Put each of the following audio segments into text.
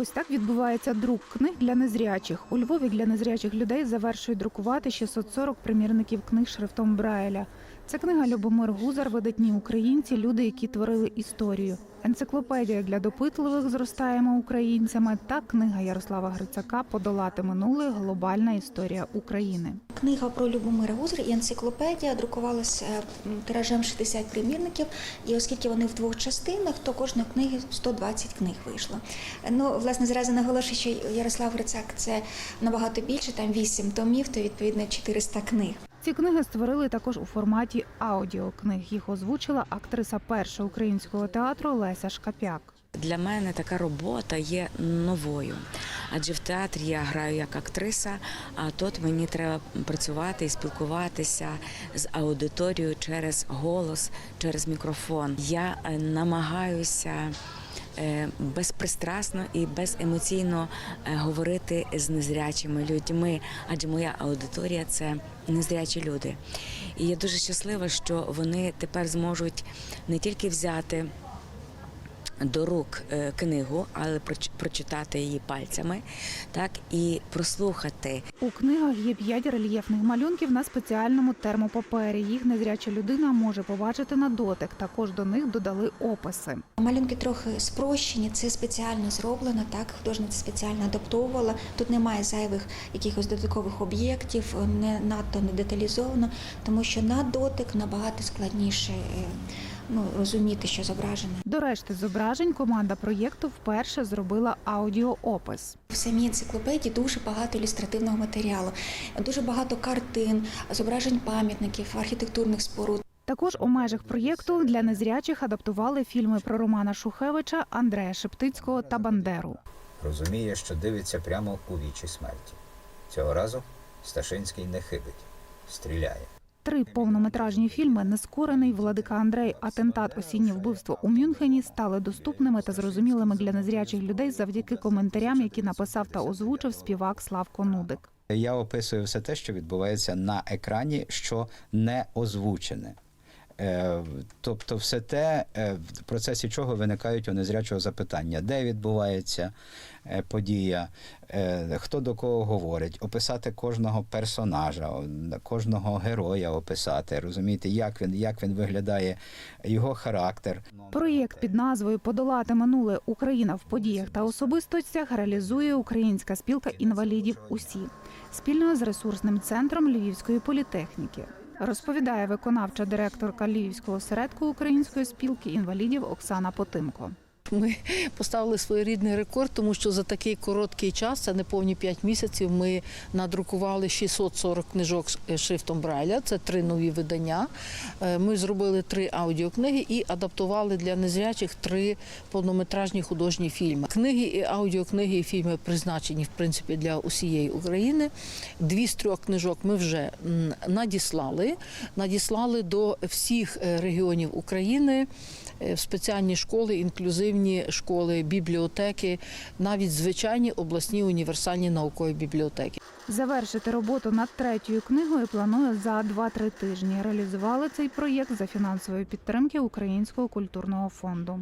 Ось так відбувається друк книг для незрячих. У Львові для незрячих людей завершують друкувати 640 примірників книг шрифтом Брайля. Це книга Любомир Гузар, видатні українці, люди, які творили історію. Енциклопедія для допитливих зростаємо українцями та книга Ярослава Грицака Подолати минуле глобальна історія України. Книга про Любомира Гузар і енциклопедія друкувалася м, тиражем 60 примірників, і оскільки вони в двох частинах, то кожної книги 120 книг вийшло. Ну, власне, зразу наголошую, що Ярослав Грицак це набагато більше, там 8 томів, то відповідно 400 книг. Ці книги створили також у форматі аудіокниг. Їх озвучила актриса першого українського театру Леся Шкапяк. Для мене така робота є новою, адже в театрі я граю як актриса, а тут мені треба працювати і спілкуватися з аудиторією через голос, через мікрофон. Я е, намагаюся. Е, Безпристрасно і беземоційно е, говорити з незрячими людьми, адже моя аудиторія це незрячі люди. І я дуже щаслива, що вони тепер зможуть не тільки взяти до рук е, книгу, але прочитати її пальцями, так і прослухати. У книгах є п'ять рельєфних малюнків на спеціальному термопапері. Їх незряча людина може побачити на дотик. Також до них додали описи. Малюнки трохи спрощені, це спеціально зроблено, так художниця спеціально адаптовувала. Тут немає зайвих якихось додаткових об'єктів, не надто не деталізовано, тому що на дотик набагато складніше е, ну, розуміти, що зображено. До решти зображень команда проєкту вперше зробила аудіоопис. В самій енциклопедії дуже багато ілюстративного матеріалу, дуже багато картин, зображень пам'ятників, архітектурних споруд. Також у межах проєкту для незрячих адаптували фільми про Романа Шухевича, Андрея Шептицького та Бандеру. Розуміє, що дивиться прямо у вічі смерті. Цього разу Сташинський не хибить, стріляє. Три повнометражні фільми Нескорений Владика Андрей, Атентат осіннє вбивство у Мюнхені стали доступними та зрозумілими для незрячих людей завдяки коментарям, які написав та озвучив співак Славко Нудик. Я описую все те, що відбувається на екрані, що не озвучене. Е, Тобто, все те, е, в процесі чого виникають у незрячого запитання, де відбувається е, подія, хто до кого говорить, описати кожного персонажа, кожного героя описати, розумієте, як він, як він виглядає, його характер. Проєкт під назвою Подолати минуле. Україна в подіях та особистостях реалізує Українська спілка інвалідів УСІ. Спільно з ресурсним центром Львівської політехніки. Розповідає виконавча директорка Львівського осередку Української спілки інвалідів Оксана Потимко. Ми поставили своєрідний рекорд, тому що за такий короткий час, це не повні 5 місяців, ми надрукували 640 книжок з шрифтом Брайля. Це три нові видання. Е, Ми зробили три аудіокниги і адаптували для незрячих три повнометражні художні фільми. Книги і аудіокниги і фільми призначені в принципі для усієї України. Дві з трьох книжок ми вже надіслали. Надіслали до всіх е, регіонів України е, в спеціальні школи, інклюзивні школи, бібліотеки, навіть звичайні обласні універсальні наукові бібліотеки. Завершити роботу над третьою книгою планує за 2-3 тижні. Реалізували цей проєкт за фінансової підтримки Українського культурного фонду.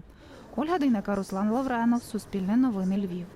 Ольга Дейнека, Руслан Лавренов, Суспільне новини Львів.